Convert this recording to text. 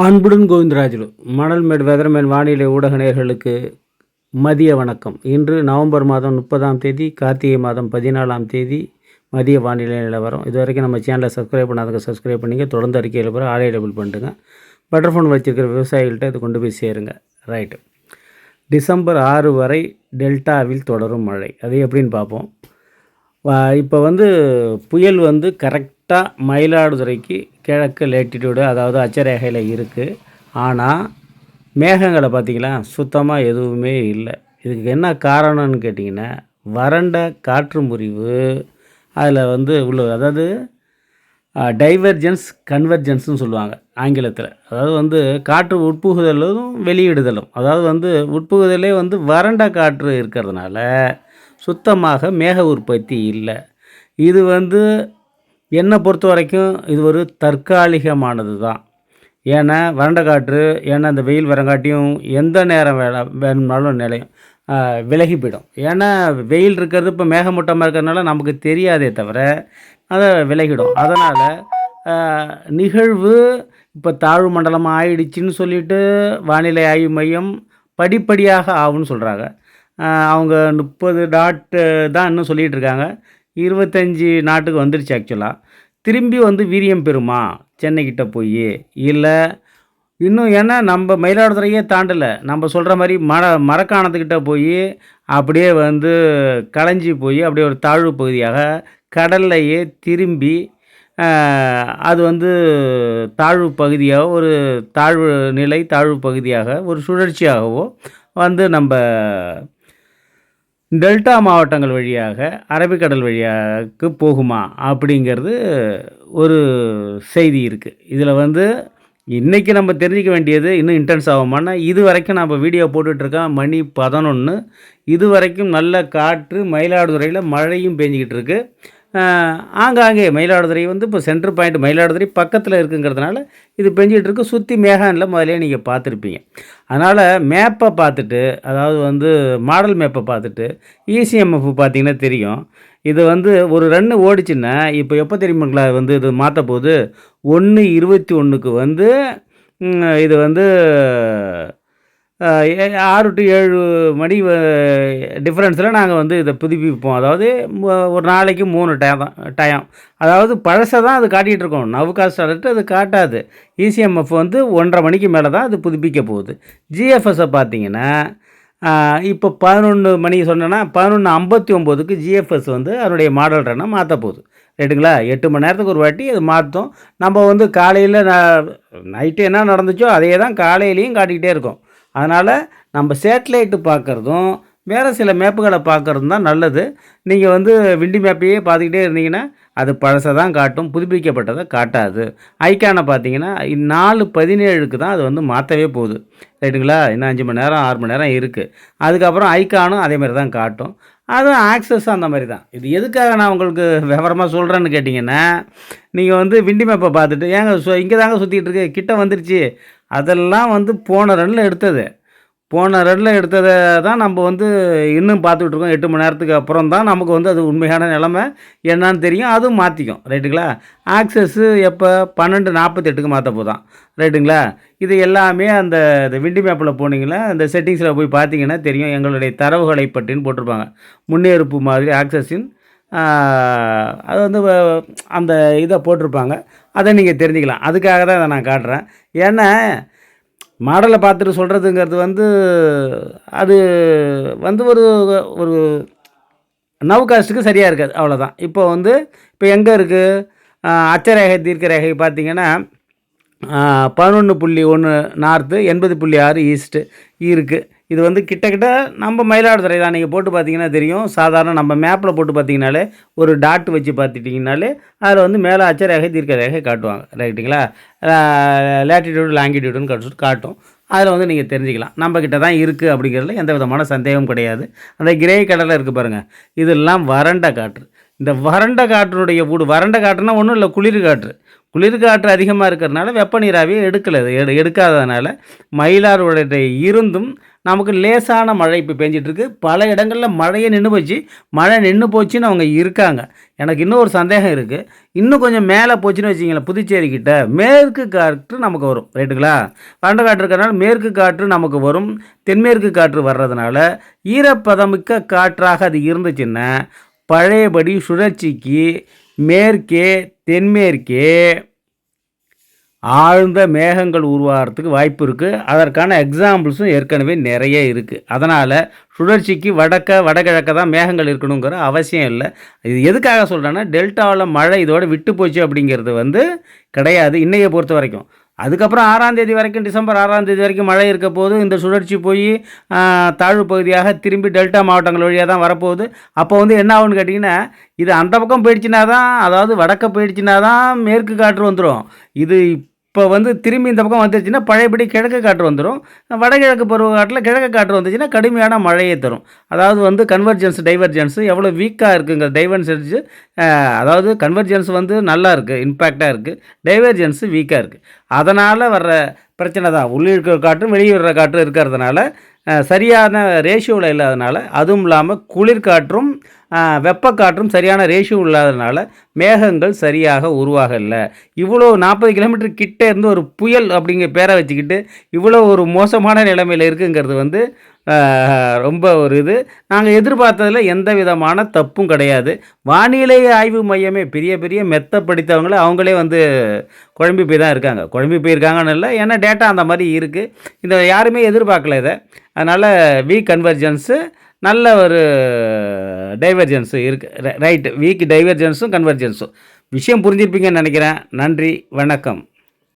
அன்புடன் கோவிந்தராஜுலு மணல்மேடு வெதர்மேன் வானிலை ஊடக நேர்களுக்கு மதிய வணக்கம். இன்று நவம்பர் மாதம் முப்பதாம் தேதி கார்த்திகை மாதம் பதினாலாம் தேதி மதிய வானிலை நிலவரம். இது வரைக்கும் நம்ம சேனலை சப்ஸ்கிரைப் பண்ணாதவங்க சப்ஸ்கிரைப் பண்ணிங்க. தொடர்ந்து அறிக்கையில் பிறகு ஆடியோ பண்ணிட்டுங்க பட்டர்ஃபோன் வச்சுருக்கிற விவசாயிகள்கிட்ட இது கொண்டு போய் சேருங்க. ரைட்டு டிசம்பர் ஆறு வரை டெல்டாவில் தொடரும் மழை. அது எப்படின்னு பார்ப்போம். இப்போ வந்து புயல் வந்து கரெக்ட் கரெக்டாக மயிலாடுதுறைக்கு கிழக்கு லேட்டிடியூடு அதாவது அச்சரேகையில் இருக்குது ஆனால் மேகங்களை பார்த்தீங்களா சுத்தமாக எதுவுமே இல்லை. இதுக்கு என்ன காரணம்னு கேட்டிங்கன்னா வறண்ட காற்று முறிவு. அதில் வந்து உள்ள அதாவது டைவர்ஜென்ஸ் கன்வர்ஜென்ஸ்னு சொல்லுவாங்க ஆங்கிலத்தில். அதாவது வந்து காற்று உட்புகுதலும் வெளியிடுதலும். அதாவது வந்து உட்புகுதலே வந்து வறண்ட காற்று இருக்கிறதுனால சுத்தமாக மேக உற்பத்தி இல்லை. இது வந்து என்னை பொறுத்த வரைக்கும் இது ஒரு தற்காலிகமானது தான் ஏன்னா வறண்ட காற்று ஏன்னா இந்த வெயில் வரங்காட்டியும் எந்த நேரம் வேலை வேணும்னாலும் நிலையும் விலகி போயிடும் ஏன்னா வெயில் இருக்கிறது இப்போ மேகமூட்டமாக இருக்கிறதுனால நமக்கு தெரியாதே தவிர அதை விலகிடும். அதனால் நிகழ்வு இப்போ தாழ்வு மண்டலம் ஆயிடுச்சுன்னு சொல்லிட்டு வானிலை ஆய்வு மையம் படிப்படியாக ஆகும்னு சொல்கிறாங்க அவங்க முப்பது டாட்டு தான் இன்னும் சொல்லிகிட்டு இருக்காங்க. இருபத்தஞ்சி நாட்டுக்கு வந்துருச்சு ஆக்சுவலாக திரும்பி வந்து வீரியம் பெறுமா? சென்னைக்கிட்ட போய். இல்லை. இன்னும் ஏன்னா நம்ம மயிலாடுதுறையே தாண்டலை. நம்ம சொல்கிற மாதிரி மர மரக்காணத்துக்கிட்ட போய் அப்படியே வந்து களைஞ்சி போய் அப்படியே ஒரு தாழ்வு பகுதியாக கடல்லையே திரும்பி அது வந்து தாழ்வு பகுதியாக ஒரு தாழ்வு நிலை தாழ்வு பகுதியாக ஒரு சுழற்சியாகவோ வந்து நம்ம டெல்டா மாவட்டங்கள் வழியாக அரபிக்கடல் வழியாக போகுமா அப்படிங்கிறது ஒரு செய்தி இருக்குது இதில் வந்து இன்றைக்கி நம்ம தெரிஞ்சிக்க வேண்டியது இன்னும் இன்டென்ஸ் ஆகுமானா இது வரைக்கும் நம்ம வீடியோ போட்டுட்ருக்கோம். மணி பதினொன்று இது வரைக்கும் நல்ல காற்று மயிலாடுதுறையில் மழையும் பெஞ்சிக்கிட்டு இருக்குது ஆங்காங்கே மயிலாடுதுறை வந்து இப்போ சென்டர் பாயிண்ட் மயிலாடுதுறை பக்கத்தில் இருக்குங்கிறதுனால இது பெஞ்சிக்கிட்டு இருக்கு. சுற்றி மேகானில் முதலே நீங்கள் பார்த்துருப்பீங்க. அதனால் மேப்பை பார்த்துட்டு அதாவது வந்து மாடல் மேப்பை பார்த்துட்டு இசிஎம்எஃப் பார்த்தீங்கன்னா தெரியும். இது வந்து ஒரு ரன்னு ஓடிச்சுன்னா இப்போ எப்போ தெரியுமாங்களா வந்து இது மாற்ற போது ஒன்று இருபத்தி ஒன்றுக்கு வந்து இது வந்து ஆறு டு ஏழு மணி டிஃப்ரென்ஸில் நாங்கள் வந்து இதை புதுப்பிப்போம். அதாவது ஒரு நாளைக்கு மூணு டயம் தான் டயம் அதாவது பழசை தான் அது காட்டிகிட்டு இருக்கோம். நவ்காஸ்ட் அலர்ட் அது காட்டாது. இசிஎம்எஃப் வந்து ஒன்றரை மணிக்கு மேலே தான் அது புதுப்பிக்க போகுது. ஜிஎஃப்எஸை பார்த்தீங்கன்னா இப்போ பதினொன்று மணி சொன்னேன்னா பதினொன்று ஐம்பத்தி ஒம்போதுக்கு ஜிஎஃப்எஸ் வந்து அதனுடைய மாடல் ரன்னை மாற்ற போகுது. ரைட்டுங்களா எட்டு மணி நேரத்துக்கு ஒரு வாட்டி அது மாற்றும் நம்ம வந்து காலையில் நைட்டு என்ன நடந்துச்சோ அதே தான் காலையிலையும் காட்டிக்கிட்டே இருக்கோம். அதனால் நம்ம சேட்டலைட்டு பார்க்குறதும் வேறு சில மேப்புகளை பார்க்குறதும் தான் நல்லது. நீங்கள் வந்து விண்டி மேப்பையே பார்த்துக்கிட்டே இருந்தீங்கன்னா அது பழசை தான் காட்டும் புதுப்பிக்கப்பட்டதை காட்டாது. ஐக்கானை பார்த்தீங்கன்னா நாலு பதினேழுக்கு தான் அது வந்து மாற்றவே போகுது. ரைட்டுங்களா? இன்னும் அஞ்சு மணி நேரம் ஆறு மணி நேரம் இருக்குது அதுக்கப்புறம் ஐக்கானும் அதே மாதிரி தான் காட்டும். அதுவும் ஆக்சஸ் அந்த மாதிரி தான். இது எதுக்காக நான் உங்களுக்கு விவரமாக சொல்கிறேன்னு கேட்டிங்கன்னா நீங்கள் வந்து விண்டி மேப்பை பார்த்துட்டு ஏங்க சு இங்கே தாங்க சுற்றிக்கிட்டு இருக்கு கிட்ட வந்துருச்சு. அதெல்லாம் வந்து போன ரன்னில் எடுத்தது. போன ரன்னில் எடுத்ததை தான் நம்ம வந்து இன்னும் பார்த்துக்கிட்டு இருக்கோம். எட்டு மணி நேரத்துக்கு அப்புறம் தான் நமக்கு வந்து அது உண்மையான நிலமை. என்னன்னு தெரியும். அதுவும் மாற்றிக்கும் ரைட்டுங்களா? ஆக்சஸ்ஸு எப்போ? பன்னெண்டு நாற்பத்தெட்டுக்கு மாற்ற போதான் ரைட்டுங்களா? இது எல்லாமே அந்த இந்த விண்டி மேப்பில் போனீங்களா அந்த செட்டிங்ஸில் போய் பார்த்தீங்கன்னா தெரியும். எங்களுடைய தரவுகளை பற்றின்னு போட்டிருப்பாங்க. முன்னேறுப்பு மாதிரி ஆக்சஸின் அது வந்து அந்த இதை போட்டிருப்பாங்க. அதை நீங்கள் தெரிஞ்சுக்கலாம். அதுக்காக தான் இதை நான் காட்டுறேன். ஏன்னா மாடலை பார்த்துட்டு சொல்கிறதுங்கிறது வந்து அது வந்து ஒரு ஒரு நவகாஸ்ட்டுக்கு சரியாக இருக்காது. அவ்வளோதான் இப்போ வந்து இப்போ எங்கே இருக்குது அச்சரேகை தீர்க்க ரேகை பார்த்திங்கன்னா பதினொன்று புள்ளி ஒன்று நார்த்து எண்பது புள்ளி ஆறு ஈஸ்ட்டு இருக்குது இது வந்து கிட்டக்கிட்ட நம்ம மயிலாடுதுறை தான். நீங்கள் போட்டு பார்த்தீங்கன்னா தெரியும். சாதாரண நம்ம மேப்பில் போட்டு பார்த்தீங்கனாலே ஒரு டாட் வச்சு பார்த்துட்டிங்கனாலே அதில் வந்து மேலே அச்சரேகை தீர்க்க ரேகை காட்டுவாங்க. ரைட்டுங்களா லேட்டிடியூடு லாங்கிடியூடுன்னு காட்டு காட்டும். அதில் வந்து நீங்கள் தெரிஞ்சுக்கலாம். நம்ம கிட்ட தான் இருக்குது அப்படிங்கிறதுல எந்த விதமான சந்தேகமும் கிடையாது. அந்த கிரே கடலில் இருக்குது பாருங்கள் இதெல்லாம் வறண்ட காற்று. இந்த வறண்ட காற்றுடைய வீடு வறண்ட காற்றுனா ஒன்றும் இல்லை குளிர் காற்று. குளிர்காற்று அதிகமாக இருக்கிறதுனால வெப்ப நீராவியை எடுக்கலை எடு எடுக்காததுனால மயிலாடுதுறை இருந்தும் நமக்கு லேசான மழை இப்போ பெஞ்சிட்ருக்கு. பல இடங்களில் மழையே நின்று போச்சு. மழை நின்று போச்சுன்னு அவங்க இருக்காங்க. எனக்கு இன்னும் ஒரு சந்தேகம் இருக்குது இன்னும் கொஞ்சம் மேலே போச்சுன்னு வச்சிங்களேன் புதுச்சேரி கிட்ட. மேற்கு காற்று நமக்கு வரும். ரைட்டுங்களா? வறண்ட காற்று இருக்கிறதுனால மேற்கு காற்று நமக்கு வரும். தென்மேற்கு காற்று வர்றதுனால ஈரப்பதமிக்க காற்றாக அது இருந்துச்சுன்னா பழையபடி சுழற்சிக்கு மேற்கே தென்மேற்கே ஆழ்ந்த மேகங்கள் உருவாகிறதுக்கு வாய்ப்பு இருக்குது அதற்கான எக்ஸாம்பிள்ஸும் ஏற்கனவே நிறைய இருக்குது அதனால் சுழற்சிக்கு வடக்க வடகிழக்க தான் மேகங்கள் இருக்கணுங்கிற அவசியம் இல்லை. இது எதுக்காக சொல்கிறேன்னா டெல்டாவில் மழை இதோட விட்டு போச்சு அப்படிங்கிறது வந்து கிடையாது இன்றைய பொறுத்த வரைக்கும். அதுக்கப்புறம் ஆறாம் தேதி வரைக்கும் டிசம்பர் ஆறாம் தேதி வரைக்கும் மழை இருக்க போது இந்த சுழற்சி போய் தாழ்வு பகுதியாக திரும்பி டெல்டா மாவட்டங்கள் வழியாக தான் வரப்போகுது. அப்போ வந்து என்ன ஆகுன்னு கேட்டிங்கன்னா இது அந்த பக்கம் போயிடுச்சுனா தான் அதாவது வடக்க போயிடுச்சுனா தான் மேற்கு காற்று வந்துடும் இது இப்போ வந்து திரும்பி இந்த பக்கம் வந்துருச்சுன்னா பழையபடி கிழக்கு காற்று வந்துடும் வடகிழக்கு பருவக்காட்டில் கிழக்கு காற்று வந்துச்சுன்னா கடுமையான மழையை தரும். அதாவது வந்து கன்வர்ஜென்ஸ் டைவர்ஜென்ஸ் எவ்வளோ வீக்காக இருக்குங்கிற டைவர்ஜென்ஸ் அதாவது கன்வர்ஜென்ஸ் வந்து நல்லா இருக்குது இம்பேக்டாக இருக்குது டைவர்ஜென்ஸு வீக்காக இருக்குது அதனால் வர்ற பிரச்சனை தான். உள்ளிருக்கிற காற்றும் வெளியிடுற காற்றும் இருக்கிறதுனால சரியான ரேஷியோவில் இல்லாதனால அதுவும் இல்லாமல் குளிர்காற்றும் வெப்பக்காற்றும் சரியான ரேஷியோ இல்லாததுனால மேகங்கள் சரியாக உருவாகலை. இவ்வளோ நாற்பது கிலோமீட்டர் கிட்டே இருந்து ஒரு புயல் அப்படிங்கிற பேரை வச்சுக்கிட்டு இவ்வளோ ஒரு மோசமான நிலைமையில் இருக்குங்கிறது வந்து ரொம்ப ஒரு இது. நாங்கள் எதிர்பார்த்ததில் எந்த விதமான தப்பும் கிடையாது. வானிலை ஆய்வு மையமே பெரிய பெரிய மெத்த படித்தவங்களே அவங்களே வந்து குழம்பி போய் தான் இருக்காங்க. குழம்பி போயிருக்காங்கன்னு இல்லை ஏன்னா டேட்டா அந்த மாதிரி இருக்குது இந்த யாருமே எதிர்பார்க்கல இதை. அதனால் வி கன்வர்ஜென்ஸு நல்ல ஒரு டைவர்ஜென்ஸு இருக்குது ரைட்டு வீக் டைவர்ஜென்ஸும் கன்வர்ஜென்ஸும் விஷயம் புரிஞ்சிருப்பீங்கன்னு நினைக்கிறேன். நன்றி. வணக்கம்.